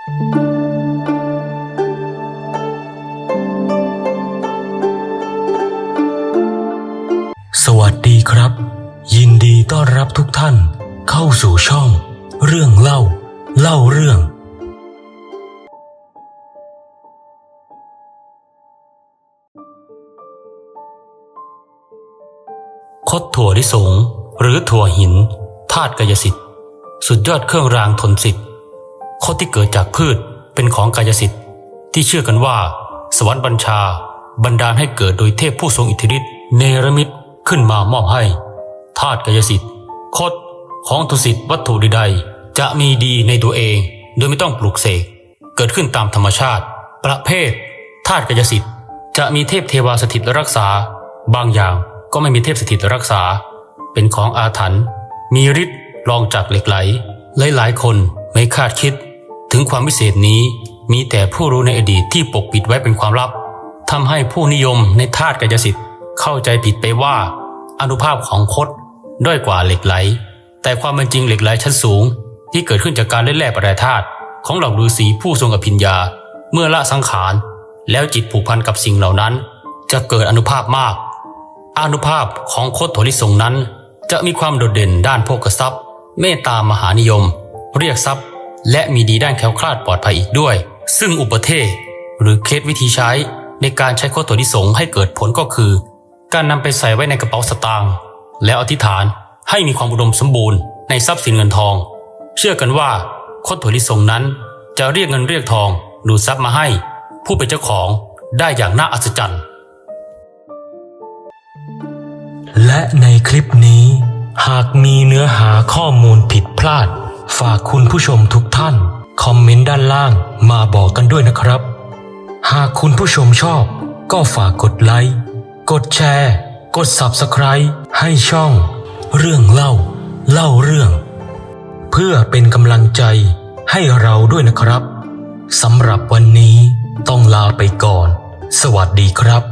สวัสดีครับ ยินดีต้อนรับทุกท่านเข้าสู่ช่อง เรื่องเล่า เล่าเรื่อง คดถั่วลิสง หรือถั่วหินธาตุกายสิทธิ์ สุดยอดเครื่องรางทนสิทธิ์ คดที่เกิดจากพืชเป็นของกายสิทธิ์ ที่เชื่อกันว่า สวรรค์บัญชา บันดาลให้เกิดโดยเทพผู้ทรงอิทธิฤทธิ์เนรมิตขึ้นมามอบให้ธาตุกายสิทธิ์คดของตุสิทธิ์วัตถุใดๆจะมีดีในตัวเอง โดยไม่ต้องปลูกเสกเกิดขึ้นตามธรรมชาติ ประเภทธาตุกายสิทธิ์จะมีเทพเทวาสถิตรักษา บางอย่างก็ไม่มีเทพสถิตรักษา เป็นของอาถรรพ์มีฤทธิ์รองจากเหล็กไหลหลายๆคนไม่คาดคิด ถึงความพิเศษนี้มีแต่ผู้รู้ในอดีตที่ปกปิดไว้เป็นความลับทำให้ผู้นิยมในธาตุกายสิทธิ์เข้าใจผิดไปว่า อนุภาพของคดด้อยกว่าเหล็กไหล แต่ความเป็นจริงเหล็กไหลชั้นสูง ที่เกิดขึ้นจากการเล่นแร่แปรธาตุของเหล่าฤาษีผู้ทรงอภิญญา เมื่อละสังขาร แล้วจิตผูกพันกับสิ่งเหล่านั้น จะเกิดอนุภาพมาก อนุภาพของโคตรโถลิสงนั้น จะมีความโดดเด่นด้านโภคทรัพย์ เมตตามหานิยม เรียกทรัพย์ และมีดีด้านแคล้วคลาดปลอดภัยอีกด้วย ซึ่งอุปเทศหรือเคล็ดวิธีใช้ในการใช้โคตรโถลิสงให้เกิดผลก็คือ การนำไปใส่ไว้ในกระเป๋าสตางค์แล้วอธิษฐานให้มีความอุดมสมบูรณ์ในทรัพย์สินเงินทอง เชื่อกันว่าโคตรโถลิสงนั้น จะเรียกเงินเรียกทองดูทรัพย์มาให้ ผู้เป็นเจ้าของได้อย่างน่าอัศจรรย์ และในคลิปนี้ หากมีเนื้อหาข้อมูลผิดพลาด ฝากคุณผู้ชมทุกท่าน คอมเมนต์ด้านล่างมาบอกกันด้วยนะครับ หากคุณผู้ชมชอบ ก็ฝากกดไลค์กดแชร์ กด Subscribe ให้ช่อง เรื่องเล่า เล่าเรื่อง เพื่อเป็นกำลังใจให้เราด้วยนะครับสำหรับวันนี้ต้องลาไปก่อน สวัสดีครับ